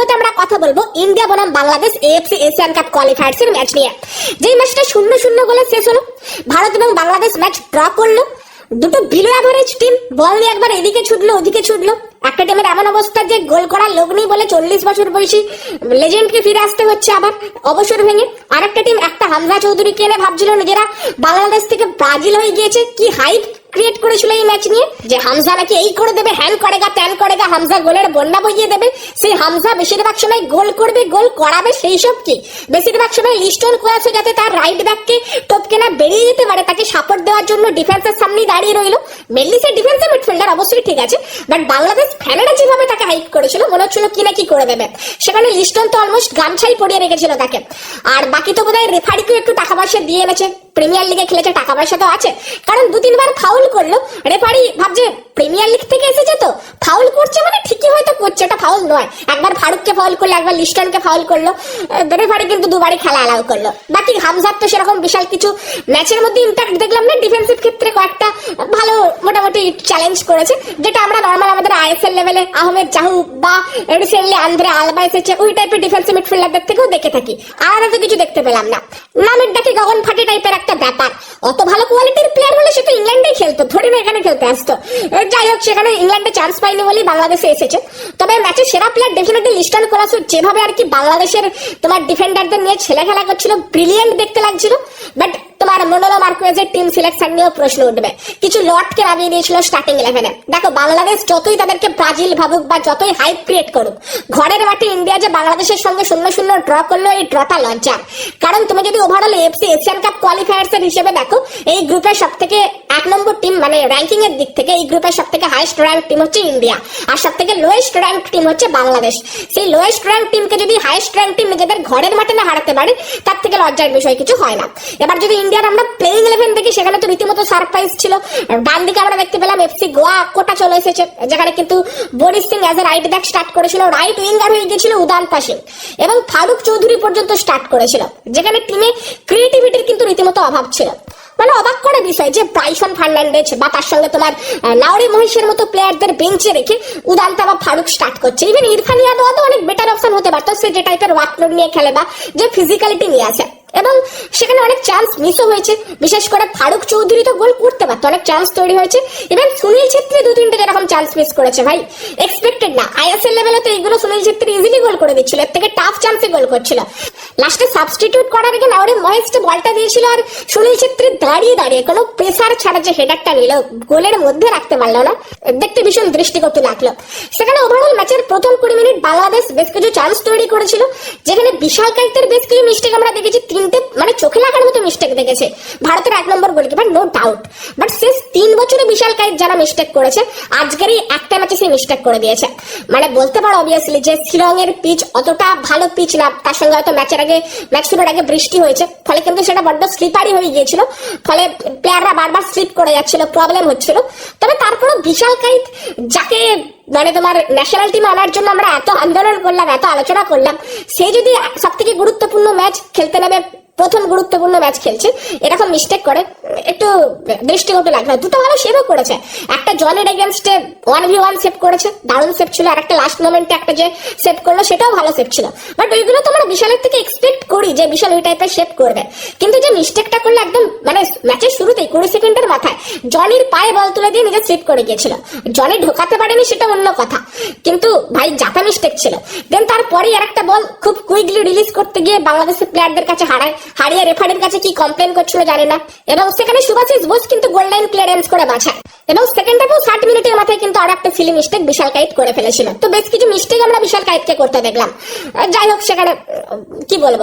ভিডিওতে আমরা কথা বলব ইন্ডিয়া বনাম Bangladesh AFC Asian Cup qualifiers এর ম্যাচ নিয়ে। যেই ম্যাচটা শূন্য শূন্য গোলে শেষ হলো, ভারত এবং বাংলাদেশ ম্যাচ ড্র করল। দুটো বিলো অ্যাভারেজ টিম বল নিয়ে একবার এদিকে ছুটলো, ওদিকে ছুটলো। একটা টিমের এমন অবস্থা যে গোল করার লোক নেই বলে চল্লিশ বছর বয়সী লেজেন্ডকে ফিরে আসতে হচ্ছে আবার অবসর ভেঙে। আর একটা টিম একটা হামজা চৌধুরীকে এনে ভাবছিল নিজেরা, বাংলাদেশ থেকে ব্রাজিল হয়ে গিয়েছে, কি হাইপ ক্রিয়েট করেছিল এই ম্যাচ নিয়ে, যে হামজা নাকি এই করে দেবে হ্যান করেগা ত্যান করেগা হামজা গোলের বন্যা বইয়ে দেবে। সেই হামজা বেশিরভাগ সময় গোল করবে, গোল করাবে সেই সব কি? বেশিরভাগ সময় লিস্টন করেছে যাতে তার রাইট ব্যাককে টপকে না, বেরিয়ে যেতে পারে, তাকে সাপোর্ট দেওয়ার জন্য ডিফেন্সের সামনেই দাঁড়িয়ে রইল। মেনলি সে ডিফেন্সের মিডফিল্ডার অবশ্যই ঠিক আছে বাট বাংলাদেশ ফ্যানেরা যেভাবে তাকে হাইপ করেছিল, মনে হচ্ছিল কি না কি করে দেবে। সেখানে লিস্টন তো অলমোস্ট গামছাই পড়িয়ে রেখেছিল তাকে। আর বাকি তো বোধহয় রেফারিকেও একটু টাকা পয়সা দিয়ে এনেছে। প্রিমিয়ার লিগে খেলেছে, টাকা পয়সা তো আছে। কারণ দু তিনবার ফাউল করল। রেফারি ভাবছে, প্রিমিয়ার লিগ থেকে এসেছে তো? ফাউল করছে মানে ঠিকই হয়তো করছে এটা ফাউল নয়। একবার ফারুককে ফাউল করল, একবার লিস্টনকে ফাউল করল। রেফারি কিন্তু দুবারই খেলা অ্যালাউ করল। বাকি হামজার তো সেরকম বিশাল কিছু ম্যাচের মধ্যে ইম্প্যাক্ট দেখলাম না ডিফেন্সিভ ক্ষেত্রে কয়েকটা ভালো মোটামুটি চ্যালেঞ্জ করেছে, যেটা আমরা নর্মাল আমাদের আইএসএল লেভেলে আহমেদ জাহু বা রিসেন্টলি আন্দ্রে আলবা এসেছে, ওই টাইপের ডিফেন্সিভ মিডফিল্ডারদের থেকেও দেখে থাকি। আলাদা তো কিছু দেখতে পেলাম না। নামের ডাকে গগন ফাটে টাইপের একটা ব্যাপার। অত ভালো কোয়ালিটির প্লেয়ার হলে সে তো ইংল্যান্ডেই খেলতো, ধরে না এখানে খেলতে আসতো। যাই হোক, সেখানে ইংল্যান্ডে চান্স পাইনি বলেই বাংলাদেশে এসেছে। তবে ম্যাচের সেরা প্লেয়ার ডেফিনেটলি ইস্টার্ন কোলাসো যেভাবে আর কি বাংলাদেশের তোমার ডিফেন্ডারদের নিয়ে ছেলে খেলা করছিল ব্রিলিয়েন্ট দেখতে লাগছিল। বাট তোমার মনোলো মার্কুয়েজের টিম সিলেকশন নিয়েও প্রশ্ন উঠবে। কিছু লটকে নামিয়ে দিয়েছিল স্টার্টিং ইলেভেনে দেখো, বাংলাদেশ যতই তাদেরকে ব্রাজিল ভাবুক বা যতই হাইপ ক্রিয়েট করুক, ঘরের মাঠে ইন্ডিয়া যে বাংলাদেশের সঙ্গে শূন্য শূন্য ড্র করল, এই ড্রটা লজ্জার কারণ তুমি যদি ওভারঅল এফসি এশিয়ান কাপ কোয়ালিফায়ার্সার হিসেবে দেখো, এই গ্রুপের সব থেকে এক নম্বর টিম মানে র্যাঙ্কিং এর দিক থেকে এই গ্রুপের সব থেকে হাইস্ট র্যাঙ্ক টিম হচ্ছে ইন্ডিয়া। আর সব থেকে লোয়েস্ট র্যাঙ্ক টিম হচ্ছে বাংলাদেশ। সেই লোয়েস্ট র্যাঙ্ক টিমকে যদি হাইস্ট র্যাঙ্ক টিম নিজেদের ঘরের মাঠে না হারাতে পারে, তার থেকে লজ্জার বিষয় কিছু হয় না। এবার যদি ইন্ডিয়ার আমরা প্লেইং ইলেভেন দেখি, সেখানে তো রীতিমতো সারপ্রাইজ ছিল। ডান দিকে আমরা দেখতে পেলাম এফসি গোয়া, কোটা চলে এসেছে, যেখানে কিন্তু Boris Singh as a right back start করেছিল। রাইট উইঙ্গার হয়ে গিয়েছিল উদান পাশে এবং ফারুক চৌধুরী পর্যন্ত স্টার্ট করেছিল। যেখানে টিমে ক্রিয়েটিভিটির কিন্তু রীতিমতো অভাব ছিল। মানে অবাক করে বিষয় যে ব্রাইসন ফার্নান্ডেজ বা তার সঙ্গে তোমার লাউরি মহিষের মতো প্লেয়ারদের বেঞ্চে রেখে উদান্তা বা ফারুক স্টার্ট করছে। ইভেন ইরফান ইয়াদওয়া তো অনেক বেটার অপশন হতে পারতো। সে যে টাইপের ওয়ার্কলোড নিয়ে খেলে বা যে ফিজিক্যালিটি নিয়ে আসে এবং সেখানে অনেক চান্স মিসও হয়েছে। বিশেষ করে ফারুক চৌধুরী তো গোল করতে পারতো, অনেক চান্স তৈরি হয়েছে। ইভেন সুনীল ছেত্রী দু তিনটে যেরকম চান্স মিস করেছে ভাই। এক্সপেক্টেড না। আইএসএল লেভেলে তো এইগুলো সুনীল ছেত্রী ইজিলি গোল করে দিচ্ছিল। এর থেকে টাফ চান্সে গোল করছিল। লাস্টে সাবস্টিটিউট করার আগে নাওরে মহেশকে বলটা দিয়েছিল আর সুনীল ছেত্রী দাঁড়িয়ে দাঁড়িয়ে কোনো প্রেসার ছাড়া যে হেডারটা নিল, গোলের মধ্যে রাখতে পারল না, দেখতে ভীষণ দৃষ্টিকটু লাগল। সেখানে ওভারঅল ম্যাচের প্রথম কুড়ি মিনিট বাংলাদেশ বেশ কিছু চান্স তৈরি করেছিল। যেখানে বিশাল কাইতের বেশ কিছু মিস্টেক আমরা দেখেছি তিনটে মানে চোখে লাগার মতো মিস্টেক দেখেছে। ভারতের এক নম্বর গোলকিপার নো ডাউট বাট শেষ তিন বছরে বিশাল কাইত যারা মিস্টেক করেছে, আজকের এই একটা ম্যাচে সেই মিস্টেক করে দিয়েছে। মানে বলতে পারো অবভিয়াসলি যে শিলং এর পিচ অতটা ভালো পিচ না, তার সঙ্গে হয়তো ম্যাচের আগে ম্যাচ শুরুর আগে বৃষ্টি হয়েছে। ফলে কিন্তু সেটা বড্ড স্লিপারি হয়ে গিয়েছিল। ফলে প্লেয়াররা বারবার স্লিপ করে যাচ্ছিল প্রবলেম হচ্ছিল। তবে তারপরে বিশাল কাইত যাকে মানে তোমার ন্যাশনাল টিম আনার জন্য আমরা এত আন্দোলন করলাম, এত আলোচনা করলাম, সে যদি সব থেকে গুরুত্বপূর্ণ ম্যাচ খেলতে নেবে প্রথম গুরুত্বপূর্ণ ম্যাচ খেলছে। এরকম মিস্টেক করে। একটু দৃষ্টিকটু লাগল দুটো ভালো সেভও করেছে। একটা জনের এগেনস্টে ওয়ান ভি ওয়ান সেভ করেছে। দারুণ সেভ ছিল। আর একটা লাস্ট মোমেন্টে একটা যে সেভ করল, সেটাও ভালো সেভ ছিল। বাট ওইগুলো তো আমরা বিশালের থেকে এক্সপেক্ট করি যে বিশাল ওই টাইপের সেভ করবে। কিন্তু যে মিস্টেকটা করল একদম মানে ম্যাচের শুরুতেই, কুড়ি সেকেন্ডের মাথায়, জনির পায়ে বল তুলে দিয়ে নিজে সেভ করে গিয়েছিল। জনি ঢোকাতে পারেনি, সেটা অন্য কথা। কিন্তু ভাই জাতা মিস্টেক ছিল। দেন তারপরেই আর একটা বল খুব কুইকলি রিলিজ করতে গিয়ে বাংলাদেশের প্লেয়ারদের কাছে হারায়। হারিয়ে রেফারির কাছে কি কমপ্লেন করছিল জানে না। এবং সেখানে সুভাষিস বোস কিন্তু গোল লাইন ক্লিয়ারেন্স করে বাঁচায় এবং সেকেন্ড হাফেও ষাট মিনিটের মাথায় কিন্তু আর একটা সিলি মিস্টেক বিশাল কাইট করে ফেলেছিল। তো বেশ কিছু মিস্টেক আমরা বিশাল কাইটকে করতে দেখলাম। যাই হোক, সেখানে কি বলব?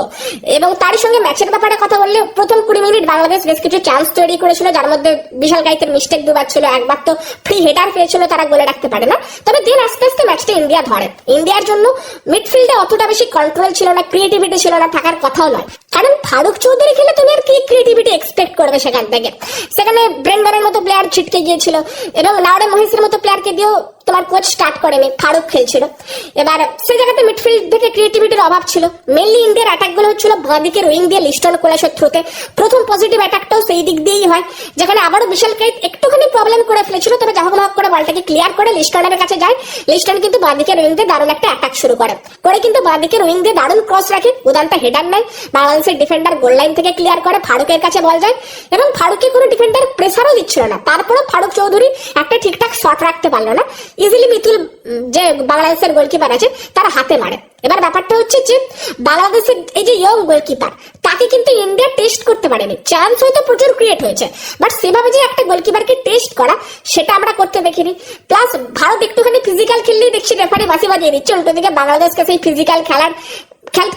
এবং তার সঙ্গে ম্যাচের ব্যাপারে কথা বললে প্রথম কুড়ি মিনিট বাংলাদেশ বেশ কিছু চান্স তৈরি করেছিল, যার মধ্যে বিশাল কাইতের মিস্টেক দুবার ছিল, একবার তো ফ্রি হেডার পেয়েছিল, তারা গোলে রাখতে পারে না। তবে দিন আস্তে আস্তে ম্যাচটা ইন্ডিয়া ধরে। ইন্ডিয়ার জন্য মিডফিল্ডে অতটা বেশি কন্ট্রোল ছিল না ক্রিয়েটিভিটি ছিল না, থাকার কথাও নয়। কারণ ফারুক চৌধুরী খেলে তুমি আর কি ক্রিয়েটিভিটি এক্সপেক্ট করবে সেখান থেকে? সেখানে ব্রেন্ডারের মতো প্লেয়ার ছিটকে গিয়েছিল এবং লাউডে মহেশের মতো প্লেয়ারকে দিয়েও তোমার কোচ স্টার্ট করেনি ফারুক খেলছিল। এবার সেই জায়গাতে মিডফিল্ড থেকে ক্রিয়েটিভিটির অভাব ছিল। মেনলি ইন্ডিয়ার অ্যাটাকগুলো হচ্ছিল বাঁ দিকের উইং দিয়ে লিস্টন কোলাসের থ্রুতে প্রথম পজিটিভ অ্যাটাকটাও সেই দিক দিয়েই হয়। যেখানে আবারও বিশাল কাইত একটুখানি প্রবলেম করে ফেলেছিল, তবে ভাগ করে বলটাকে ক্লিয়ার করে লিস্টনের কাছে যায়। লিস্টন কিন্তু বাঁ দিকের উইং দিয়ে দারুণ একটা অ্যাটাক শুরু করে। করে কিন্তু বাঁ দিকের উইং দিয়ে দারুণ ক্রস রাখে উদান্ত হেডার নেয়। বাংলাদেশের ডিফেন্ডার গোল লাইন থেকে ক্লিয়ার করে ফারুকের কাছে বল যায়। এবং ফারুককে কোনো ডিফেন্ডার প্রেসারও দিচ্ছিল না। তারপরেও ফারুক চৌধুরী একটা ঠিকঠাক শট রাখতে পারল না। ইজিলি মিতুল যে বাংলাদেশের গোলকিপার আছে, তার হাতে মারে। এবার ব্যাপারটা হচ্ছে যে, বাংলাদেশের এই যে ইয়ং গোলকিপার তাকে কিন্তু ইন্ডিয়া টেস্ট করতে পারেনি। চান্স হয়তো প্রচুর ক্রিয়েট হয়েছে বাট সেভাবে যে একটা গোলকিপারকে টেস্ট করা, সেটা আমরা করতে দেখিনি। প্লাস ভারত একটুখানি ফিজিক্যাল খেললেই দেখছি রেফারি বাসি বাজিয়ে দিচ্ছে, উল্টো দিকে বাংলাদেশকে সেই ফিজিক্যাল খেলার খেল-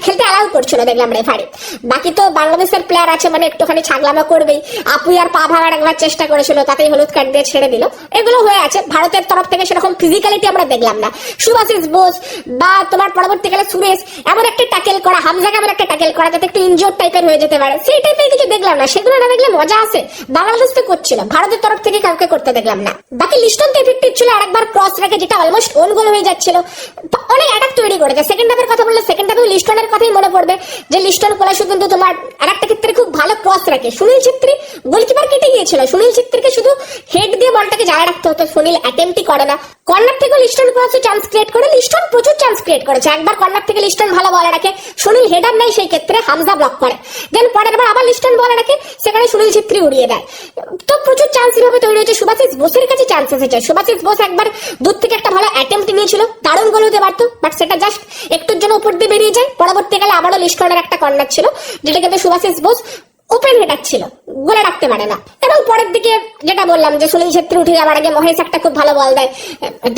খেলতে অ্যালাউ করছিল দেখলাম রেফারি বাকি তো বাংলাদেশের প্লেয়ার আছে মানে একটুখানি ছাগলামা করবেই। আপুই আর পা ভাঙার একবার চেষ্টা করেছিল, তাতেই হলুদ কার্ড দিয়ে ছেড়ে দিল। এগুলো হয়ে আছে। ভারতের তরফ থেকে সেরকম ফিজিক্যালিটি আমরা দেখলাম না। সুভাষিস বোস বা তোমার পরবর্তীকালে সুরেশ, এমন একটা ট্যাকেল করা, হামজাকে এমন একটা ট্যাকেল করা যাতে একটু ইনজোর টাইপের হয়ে যেতে পারে। সেই টাইপের কিছু দেখলাম না। সেগুলো না দেখলে মজা আছে। বাংলাদেশ তো করছিল ভারতের তরফ থেকে কাউকে করতে দেখলাম না। বাকি লিস্টন তো এফেক্টিভ ছিল আরেকবার ক্রস রেখে, যেটা অলমোস্ট ওন গোল হয়ে যাচ্ছিল। অনেক অ্যাটাক তৈরি করেছে। সেকেন্ড হাফের কথা বললে সেকেন্ড হাফেও লিস্টনের কথাই মনে পড়বে যে লিস্টন কোলাসু কিন্তু তোমার আরেকটা ক্ষেত্রে খুব ভালো ক্রস রাখে। সুনীল ছেত্রী গোলকিপার কেটে গিয়েছিল। সুনীল ছেত্রীকে শুধু হেড দিয়ে বলটাকে জায়গা রাখতে হতো। সুনীল অ্যাটেম্পটই করে না। কর্নার থেকে লিস্টন ক্রসে চান্স ক্রিয়েট করে লিস্টন প্রচুর চান্স ক্রিয়েট করেছে। একবার কর্নার থেকে লিস্টন ভালো বল রাখে। সুনীল হেডার নেই সেই ক্ষেত্রে হামজা ব্লক করে। দেন পরের বার আবার লিস্টন বল রাখে, সেখানে সুনীল ছেত্রী উড়িয়ে দেয়। তো প্রচুর চান্স এভাবে তৈরি হয়েছে। সুভাষিস বোসের কাছে চান্স এসেছে। সুভাষিস বোস একবার দূর থেকে একটা ভালো অ্যাটেম্পট নিয়েছিল। দারুণ গোল হতে পারতো বাট সেটা জাস্ট একটুর জন্য উপর দিয়ে বেরিয়ে যায়। পরবর্তীকালে আবারও লিস্ট করার একটা কর্নার ছিল, যেটা কিন্তু সুভাষিস বোস ওপেন হেডার ছিল গোলে রাখতে পারে না। এবং পরের দিকে যেটা বললাম যে সুনীল ছেত্রী উঠে যাওয়ার আগে মহেশ একটা খুব ভালো বল দেয়,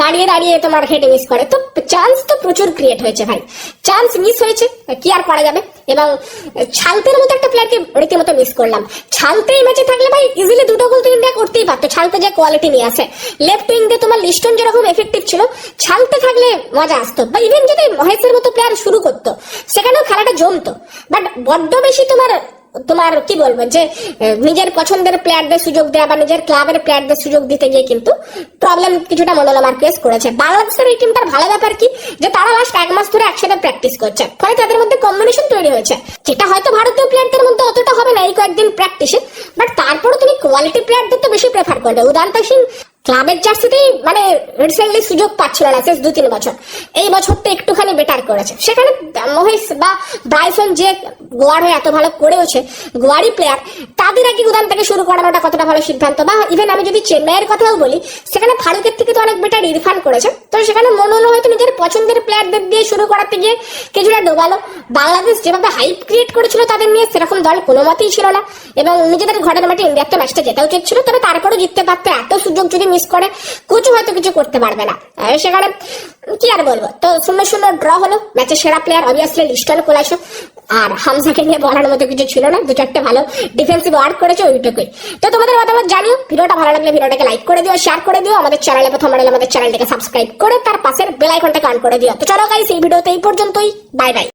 দাঁড়িয়ে দাঁড়িয়ে তোমার হেডে মিস করে। তো চান্স তো প্রচুর ক্রিয়েট হয়েছে ভাই। চান্স মিস হয়েছে, কি আর করা যাবে? এবং ছালতের মতো একটা প্লেয়ারকে রীতিমতো মিস করলাম। ছালতে এই ম্যাচে থাকলে ভাই ইজিলি দুটো গোল তো ইন্ডিয়া করতেই পারতো। ছালতে যে কোয়ালিটি নিয়ে আসে। লেফট উইং দিয়ে তোমার লিস্টন যেরকম এফেক্টিভ ছিল, ছালতে থাকলে মজা আসতো। বা ইভেন যদি মহেশের মতো প্লেয়ার শুরু করতো, সেখানেও খেলাটা জমতো। বাট বড্ড বেশি তোমার তোমার কি বলব যে নিজের পছন্দের প্লেয়ারদের সুযোগ দেওয়া বা নিজের ক্লাবের প্লেয়ারদের সুযোগ দিতে গিয়ে কিন্তু প্রবলেম কিছুটা মনোলমার কেস করেছে। বাংলাদেশের এই টিমটার ভালো ব্যাপার কি? যে তারা লাস্ট এক মাস ধরে একসাথে প্র্যাকটিস করছে। ফলে তাদের মধ্যে কম্বিনেশন তৈরি হয়েছে। যেটা হয়তো ভারতীয় প্লেয়ারদের মধ্যে অতটা হবে না এই কয়েকদিন প্র্যাকটিসে বাট তারপরও তুমি কোয়ালিটি প্লেয়ারদের তো বেশি প্রেফার করবে। উদান্ত সিং ক্লাবের জার্সিতেই মানে রিসেন্টলি সুযোগ পাচ্ছিল না শেষ দু তিন বছর। এই বছরটা একটুখানি বেটার করেছে। সেখানে মহেশ বা ব্রাইসন যে গোয়ার হয়ে এত ভালো করেওছে গোয়ারি প্লেয়ার তাদের আগে উদান থেকে শুরু করানোটা কতটা ভালো সিদ্ধান্ত? বা ইভেন আমি যদি চেন্নাইয়ের কথাও বলি, সেখানে ফারুকের থেকে তো অনেক বেটার ইরফান করেছে। তো সেখানে মনে হলো হয়তো নিজের পছন্দের প্লেয়ারদের দিয়ে শুরু করাতে গিয়ে কিছুটা ডোবালো। বাংলাদেশ যেভাবে হাইপ ক্রিয়েট করেছিল তাদের নিয়ে সেরকম দল কোনো মতেই ছিল না। এবং নিজেদের ঘরের মাঠে ইন্ডিয়ার তো ম্যাচটা জেতা উচিত ছিল তবে তারপরেও জিততে পারতো এত সুযোগ যদি মিস করে কোচও হয়তো কিছু করতে পারবে না। সেখানে কি আর বলব? তো শূন্য শূন্য ড্র হলো ম্যাচের সেরা প্লেয়ার অবভিয়াসলি লিস্টন কোলাইছো আর হামজাকে নিয়ে বলার মতো কিছু ছিল না। দু চারটে ভালো ডিফেন্সিভ ওয়ার্ক করেছে ওইটুকুই। তো তোমাদের মতামত জানিও। ভিডিওটা ভালো লাগলে ভিডিওটাকে লাইক করে দিও শেয়ার করে দিও। আমাদের চ্যানেলে প্রথম বারে আমাদের চ্যানেলটাকে সাবস্ক্রাইব করে তার পাশের বেল আইকনটাকে অন করে দিও। তো চলো গাইস এই ভিডিওতে এই পর্যন্তই। Bye bye